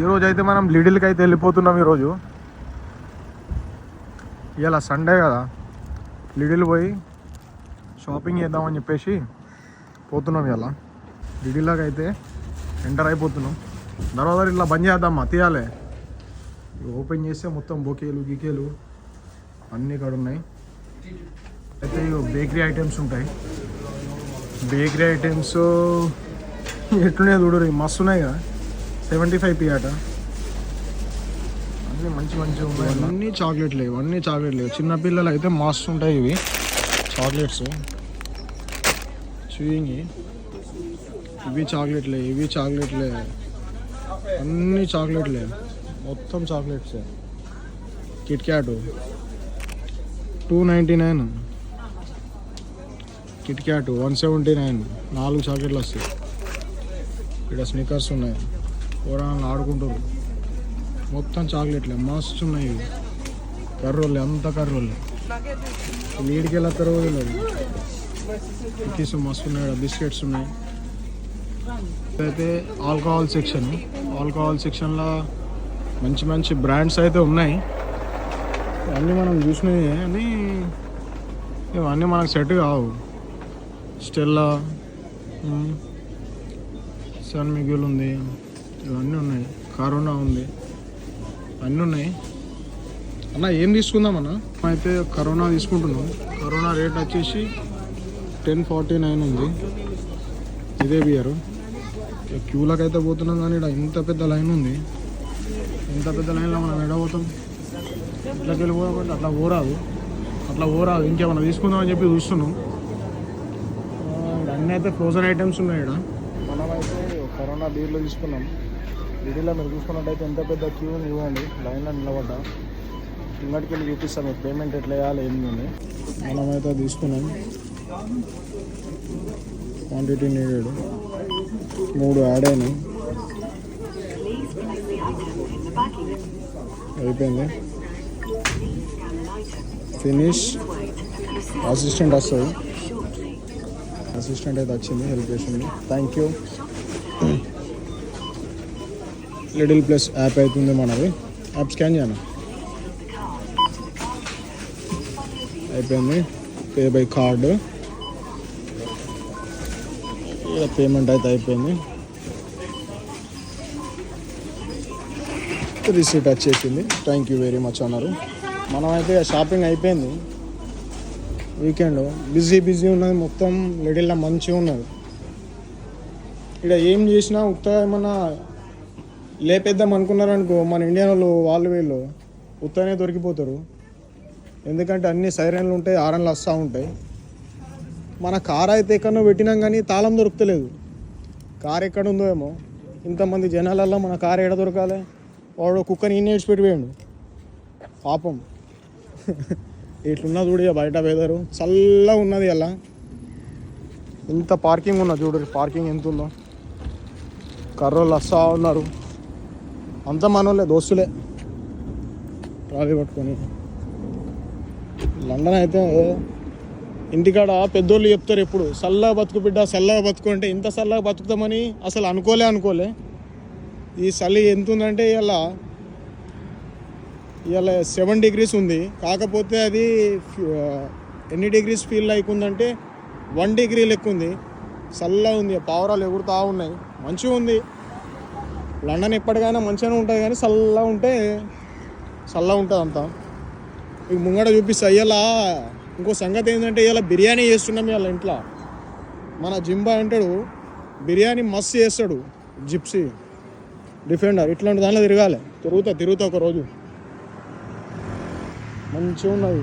ఈరోజు అయితే మనం లిడిల్కి అయితే వెళ్ళిపోతున్నాం ఈరోజు. ఇవాళ సండే కదా. లిడిల్ పోయి షాపింగ్ చేద్దామని చెప్పేసి పోతున్నాం ఇవాళ లిడిల్లోకి అయితే ఎంటర్ అయిపోతున్నాం. తర్వాత ఇట్లా బంద్ చేద్దాం తీయాలి. ఓపెన్ చేస్తే మొత్తం బొకేలు గికేలు అన్నీ ఇక్కడ ఉన్నాయి. అయితే బేకరీ ఐటమ్స్ ఉంటాయి. బేకరీ ఐటమ్స్ ఎట్లున్నాయి చూడరు మస్తు ఉన్నాయి కదా. సెవెంటీ ఫైవ్ పీ అట అన్నీ మంచి మంచి ఉన్నాయి. అన్నీ చాక్లెట్లు ఇవన్నీ చాక్లెట్లు చిన్నపిల్లలు అయితే మస్తు ఉంటాయి ఇవి. చాక్లెట్స్. చూయింగి. ఇవి చాక్లెట్లే ఇవి చాక్లెట్లే అన్ని చాక్లెట్లే మొత్తం చాక్లెట్సే. Kit Kat two ninety nine Kit Kat one seventy nine నాలుగు చాక్లెట్లు వస్తాయి. ఇక్కడ స్నికర్స్ ఉన్నాయి. కూరగాయలు ఆడుకుంటారు. మొత్తం చాక్లెట్లే మస్తు ఉన్నాయి ఇవి. కర్రోళ్ళే అంత కర్రోళ్ళే. లీడ్కి వెళ్ళారు తెలియదు కుకీస్ మస్తు ఉన్నాయి బిస్కెట్స్ ఉన్నాయి. అయితే ఆల్కహాల్ సెక్షన్. ఆల్కహాల్ సెక్షన్లో మంచి మంచి బ్రాండ్స్ అయితే ఉన్నాయి. ఇవన్నీ మనం చూసినవి అని ఇవన్నీ మనకు సెట్ కావు. స్టెల్లా సన్ మిగుల్ ఉంది. ఇవన్నీ ఉన్నాయి. కరోనా ఉంది. అన్నీ ఉన్నాయి. అన్న ఏం తీసుకుందాం అన్న? అయితే కరోనా తీసుకుంటున్నాం. కరోనా రేట్ వచ్చేసి టెన్ ఫార్టీ నైన్ ఉంది. ఇదే బియర్ క్యూలకు అయితే పోతున్నాం కానీ ఇక్కడ ఇంత పెద్ద లైన్ ఉంది. ఇంత పెద్ద లైన్లో మనం ఎడ పోతాం? ఇట్లకి వెళ్ళిపోదామంటే అట్లా పోరాదు. అట్లా పోరాదు. ఇంకేమైనా తీసుకుందామని చెప్పి చూస్తున్నాం. అన్నీ అయితే ఫ్రోజన్ ఐటమ్స్ ఉన్నాయి ఇక్కడ మనమైతే కరోనా బీర్లో తీసుకున్నాం. వీడియోలో మీరు చూసుకున్నట్టయితే ఎంత పెద్ద క్యూ ఉంది ఇవ్వండి లైన్లో నిలబడ్డా. ఇంకటికి వెళ్ళి చూపిస్తాం మీకు. పేమెంట్ ఎట్లా వేయాలి ఏంది ఉంది. మనమైతే తీసుకున్నాం. క్వాంటిటీ నీడెడ్ మూడు యాడ్ అయినాయి. అయిపోయింది. ఫినిష్ అసిస్టెంట్ వస్తుంది. అసిస్టెంట్ అయితే వచ్చింది. హెల్ప్ చేసింది. Thank you little plus app అవుతుంది మనది. యాప్ స్కాన్ చేయను అయిపోయింది. పే బై కార్డు పేమెంట్ అయితే అయిపోయింది. రిసీట్ వచ్చేసింది. థ్యాంక్ యూ వెరీ మచ్ అన్నారు మనమైతే షాపింగ్ అయిపోయింది. వీకెండ్ బిజీ బిజీ ఉన్నది మొత్తం. లిటిల్లో మంచిగా ఉన్నది. ఇక్కడ ఏం చేసినా ఉత్త ఏమన్నా లేపేద్దాం అనుకున్నారనుకో మన ఇండియన్ వాళ్ళు వాళ్ళు వీళ్ళు ఉత్తనే దొరికిపోతారు. ఎందుకంటే అన్ని సైరన్లు ఉంటాయి ఆరన్లు వస్తూ ఉంటాయి. మన కార్ అయితే ఎక్కడో పెట్టినాం కానీ తాళం దొరుకుతలేదు. కార్ ఎక్కడ ఉందో ఏమో. ఇంతమంది జనాలల్లో మన కార్ ఎక్కడ దొరకాలి? వాడు కుక్కని ఇన్ని పెట్టిపోయాడు పాపం. ఇట్లున్నా చూడు ఇక బయట వెదరు. చల్లగా ఉన్నది అలా ఇంత పార్కింగ్ ఉన్నది చూడు పార్కింగ్ ఎంత ఉందో కర్రోళ్ళు వస్తూ ఉన్నారు. అంత మనోళ్ళే దోస్తులే. ట్రాలీ పట్టుకొని. లండన్ అయితే ఇంటికాడ పెద్దోళ్ళు చెప్తారు ఎప్పుడు చల్లగా బతుకు బిడ్డ చల్లగా బతుకు అంటే ఇంత చల్లగా బతుకుతామని అసలు అనుకోలే అనుకోలే. ఈ చలి ఎంత ఉందంటే ఇలా ఇలా సెవెన్ డిగ్రీస్ ఉంది. కాకపోతే అది ఫ్యూ- ఎన్ని డిగ్రీస్ ఫీల్ అవుతుందంటే వన్ డిగ్రీ లెక్క ఉంది. చల్లగా ఉంది పావురాలు ఎగురుతూ ఉన్నాయి. మంచిగా ఉంది. లండన్ ఎప్పటికైనా మంచిగానే ఉంటుంది కానీ చల్లగా ఉంటే చల్లగా ఉంటుంది అంతా. ఇక ముంగట చూపిస్తా ఇవాళ ఇంకో సంగతి ఏంటంటే ఇవాళ బిర్యానీ చేస్తున్నాం ఇవాళ ఇంట్లో. మన జింబా అంటాడు బిర్యానీ మస్తు చేస్తాడు జిప్సీ. డిఫెండర్ ఇట్లాంటి దానిలో తిరగాలి. తిరుగుతా తిరుగుతా ఒక రోజు. మంచిగా ఉన్నది.